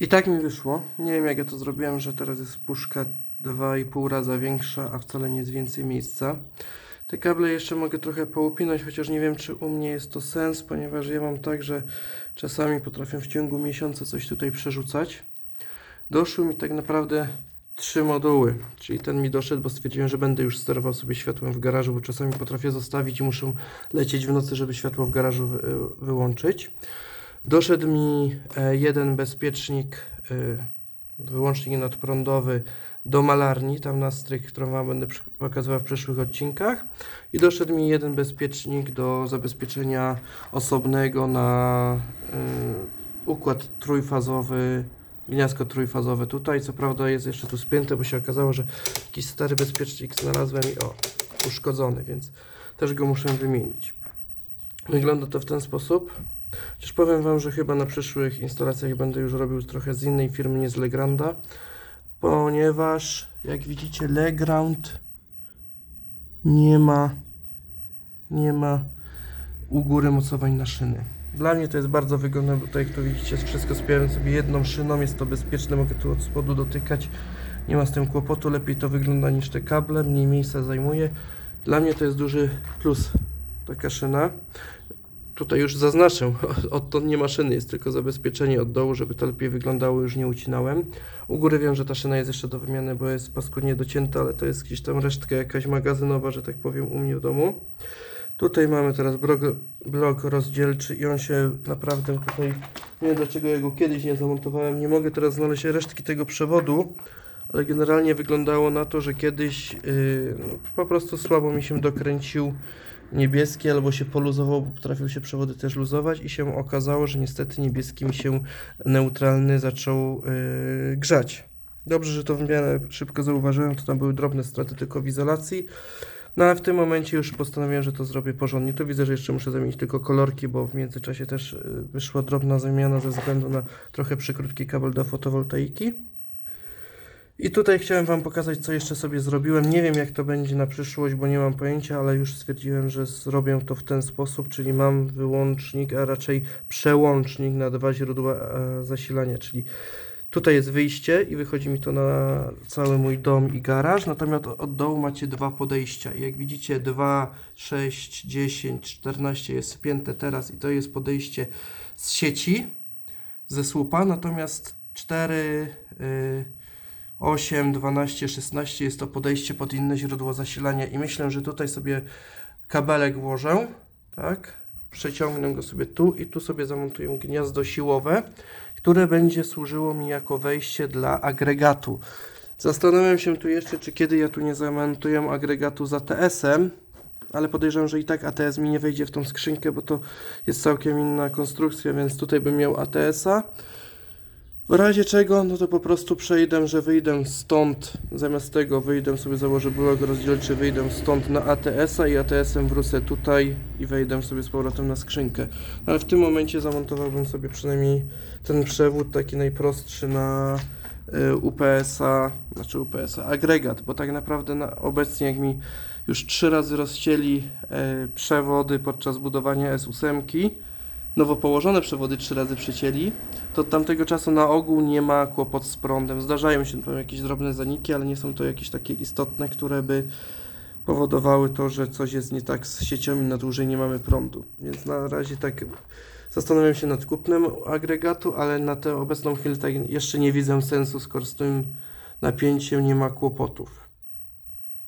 I tak mi wyszło. Nie wiem jak ja to zrobiłem, że teraz jest puszka 2,5 raza większa, a wcale nie jest więcej miejsca. Te kable jeszcze mogę trochę poupinać, chociaż nie wiem czy u mnie jest to sens, ponieważ ja mam tak, że czasami potrafię w ciągu miesiąca coś tutaj przerzucać. Doszły mi tak naprawdę trzy moduły, czyli ten mi doszedł, bo stwierdziłem, że będę już sterował sobie światłem w garażu, bo czasami potrafię zostawić i muszę lecieć w nocy, żeby światło w garażu wy, wyłączyć. Doszedł mi e, jeden bezpiecznik, e, wyłącznik nadprądowy do malarni, tam na stryk, którą Wam będę pokazywał w przyszłych odcinkach. I doszedł mi jeden bezpiecznik do zabezpieczenia osobnego na y, układ trójfazowy, gniazdko trójfazowe tutaj. Co prawda jest jeszcze tu spięte, bo się okazało, że jakiś stary bezpiecznik znalazłem i o, uszkodzony, więc też go muszę wymienić. Wygląda to w ten sposób. Chociaż powiem Wam, że chyba na przyszłych instalacjach będę już robił trochę z innej firmy, nie z Legranda, ponieważ jak widzicie Legrand nie ma nie ma u góry mocowań na szyny. Dla mnie to jest bardzo wygodne, bo tutaj jak to widzicie jest wszystko spiąłem sobie jedną szyną, jest to bezpieczne, mogę tu od spodu dotykać, nie ma z tym kłopotu, lepiej to wygląda niż te kable, mniej miejsca zajmuje. Dla mnie to jest duży plus taka szyna. Tutaj już zaznaczę, odtąd nie ma szyny, jest tylko zabezpieczenie od dołu, żeby to lepiej wyglądało, już nie ucinałem. U góry wiem, że ta szyna jest jeszcze do wymiany, bo jest paskudnie docięta, ale to jest gdzieś tam resztka jakaś magazynowa, że tak powiem, u mnie w domu. Tutaj mamy teraz blok, blok rozdzielczy i on się naprawdę tutaj, nie wiem dlaczego ja go kiedyś nie zamontowałem, nie mogę teraz znaleźć resztki tego przewodu, ale generalnie wyglądało na to, że kiedyś yy, po prostu słabo mi się dokręcił niebieski albo się poluzował, bo potrafił się przewody też luzować i się okazało, że niestety niebieski mi się neutralny zaczął yy, grzać. Dobrze, że to w miarę szybko zauważyłem, to tam były drobne straty tylko w izolacji. No ale w tym momencie już postanowiłem, że to zrobię porządnie. Tu widzę, że jeszcze muszę zamienić tylko kolorki, bo w międzyczasie też y, wyszła drobna zamiana ze względu na trochę przykrótki kabel do fotowoltaiki. I tutaj chciałem Wam pokazać, co jeszcze sobie zrobiłem. Nie wiem, jak to będzie na przyszłość, bo nie mam pojęcia, ale już stwierdziłem, że zrobię to w ten sposób, czyli mam wyłącznik, a raczej przełącznik na dwa źródła e, zasilania, czyli Tutaj jest wyjście i wychodzi mi to na cały mój dom i garaż, natomiast od dołu macie dwa podejścia. Jak widzicie 2, 6, 10, 14 jest spięte teraz i to jest podejście z sieci, ze słupa, natomiast 4, y, 8, 12, 16 jest to podejście pod inne źródło zasilania i myślę, że tutaj sobie kabelek włożę, tak, przeciągnę go sobie tu i tu sobie zamontuję gniazdo siłowe, które będzie służyło mi jako wejście dla agregatu. Zastanawiam się tu jeszcze, czy kiedy ja tu nie zamontuję agregatu z ATS-em, ale podejrzewam, że i tak ATS mi nie wejdzie w tą skrzynkę, bo to jest całkiem inna konstrukcja, więc tutaj bym miał ATS-a. W razie czego, no to po prostu przejdę, że wyjdę stąd, zamiast tego wyjdę sobie, założę blok rozdzielczy, wyjdę stąd na ATS-a i ATS-em wrócę tutaj i wejdę sobie z powrotem na skrzynkę. No Ale w tym momencie zamontowałbym sobie przynajmniej ten przewód taki najprostszy na y, UPS-a, znaczy UPS-a, agregat, bo tak naprawdę na, obecnie jak mi już trzy razy rozcięli y, przewody podczas budowania S8, nowo położone przewody trzy razy przycięli, to od tamtego czasu na ogół nie ma kłopot z prądem. Zdarzają się tam jakieś drobne zaniki, ale nie są to jakieś takie istotne, które by powodowały to, że coś jest nie tak z siecią i na dłużej nie mamy prądu. Więc na razie tak zastanawiam się nad kupnem agregatu, ale na tę obecną chwilę tak jeszcze nie widzę sensu, skoro z tym napięciem nie ma kłopotów.